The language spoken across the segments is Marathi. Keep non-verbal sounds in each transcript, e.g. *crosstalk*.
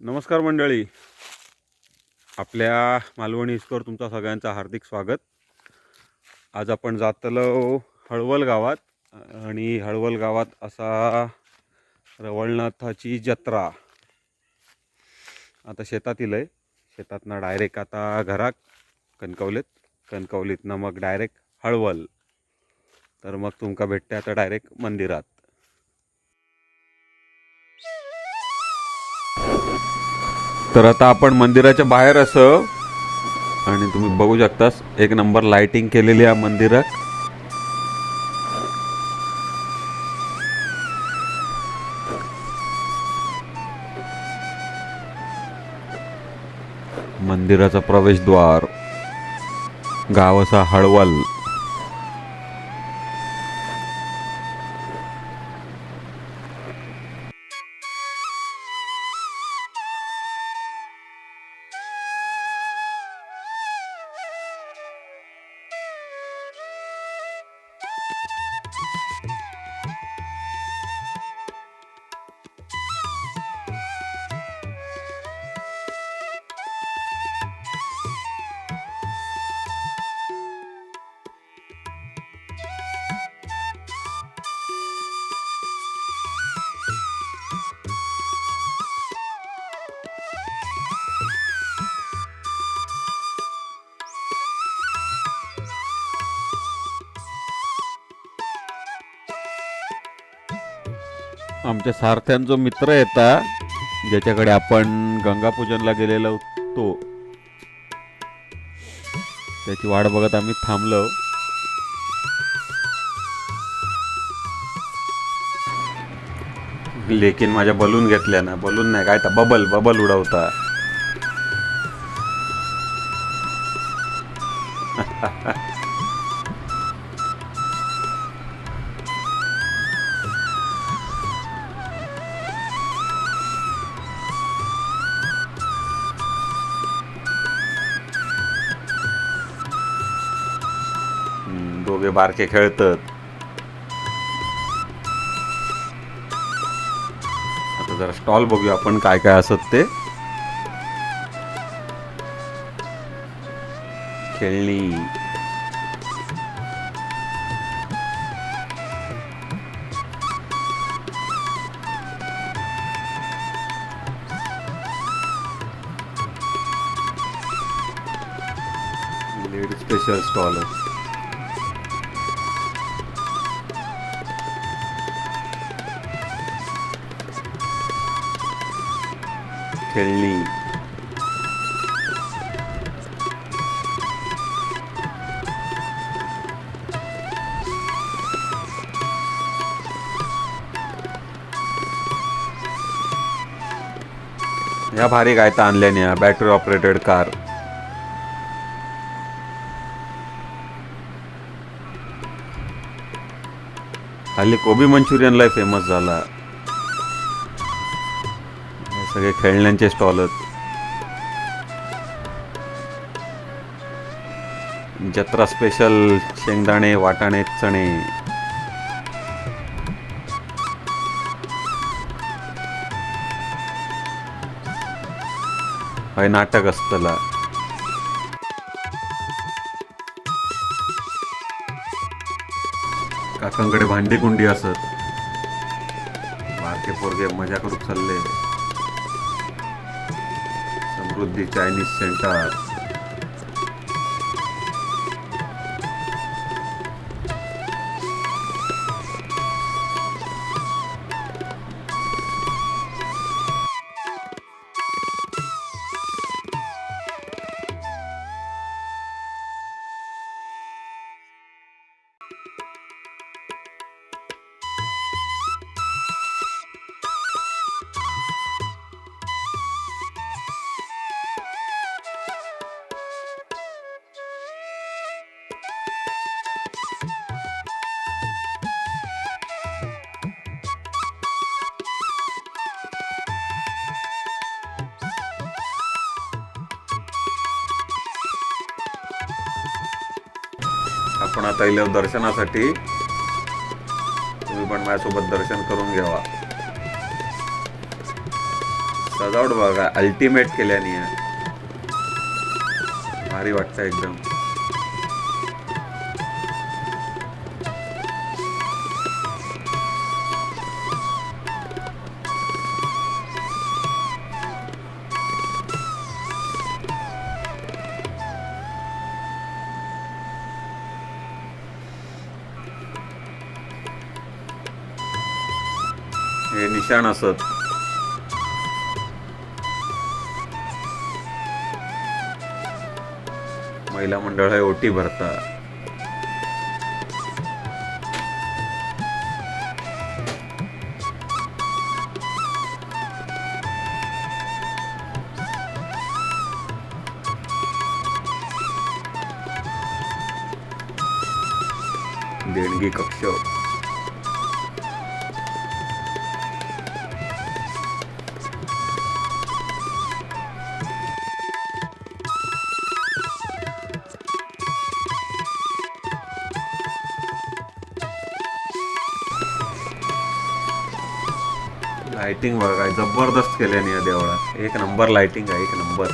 नमस्कार मंडळी. आपल्या मालवणी इस्कोर तुमचा सगळ्यांचं हार्दिक स्वागत. आज आपण जातलो हळवल गावात आणि हळवल गावात असा रवळनाथाची जत्रा. आता शेतातील आहे. शेतातनं डायरेक्ट आता घरात कणकवलीत. कणकवलीतनं मग डायरेक्ट हळवल. तर मग तुमका भेटते आता डायरेक्ट मंदिरात. तर आता आपण मंदिराच्या बाहेर असं आणि तुम्ही बघू शकतास एक नंबर लाइटिंग केलेली आहे मंदिरात मंदिराचा प्रवेशद्वार गाव असा हळवल. you आमच्या सारथ्यांचा मित्र येता ज्याच्याकडे आपण गंगापूजनला गेलेलो होतो त्याची वाट बघत आम्ही थांबलो. लेकिन माझ्या बलून घेतल्या ना बलून नाही काय तर बबल बबल उडवता. *laughs* दोघे बारके खेळतात. आता जरा स्टॉल बघूया आपण काय काय असत ते. खेळणी. लेडीज स्पेशल स्टॉल आहे खेळणी या भारी काय तर आणल्याने बॅटरी ऑपरेटेड कार हल्ली कोबी मंचुरियनला फेमस झाला. सगळे खेळण्यांचे स्टॉल आहेत. जत्रा स्पेशल शेंगदाणे वाटाणे चणे. हय नाटक असतला काकांकडे भांडी कुंडी असत. बारके पोरगे मजा करूक चालले. with the Chinese Center. आता दर्शनासाठी. तुम्ही पण माझ्यासोबत दर्शन करून घ्यावा. सजावट बघा अल्टिमेट केल्याने. भारी वाटतं एकदम. हे निशाण असत. महिला मंडळ हे ओटी भरतात देणगी कक्ष. लाइटिंग बघा काय जबरदस्त केल्याने या देवळात. एक नंबर लाइटिंग आहे एक नंबर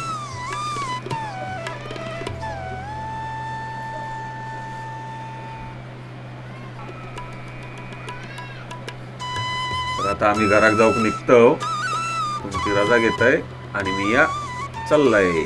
तर आता आम्ही घरात जाऊ निघतो तुमची रजा घेतोय आणि मी या चाललंय.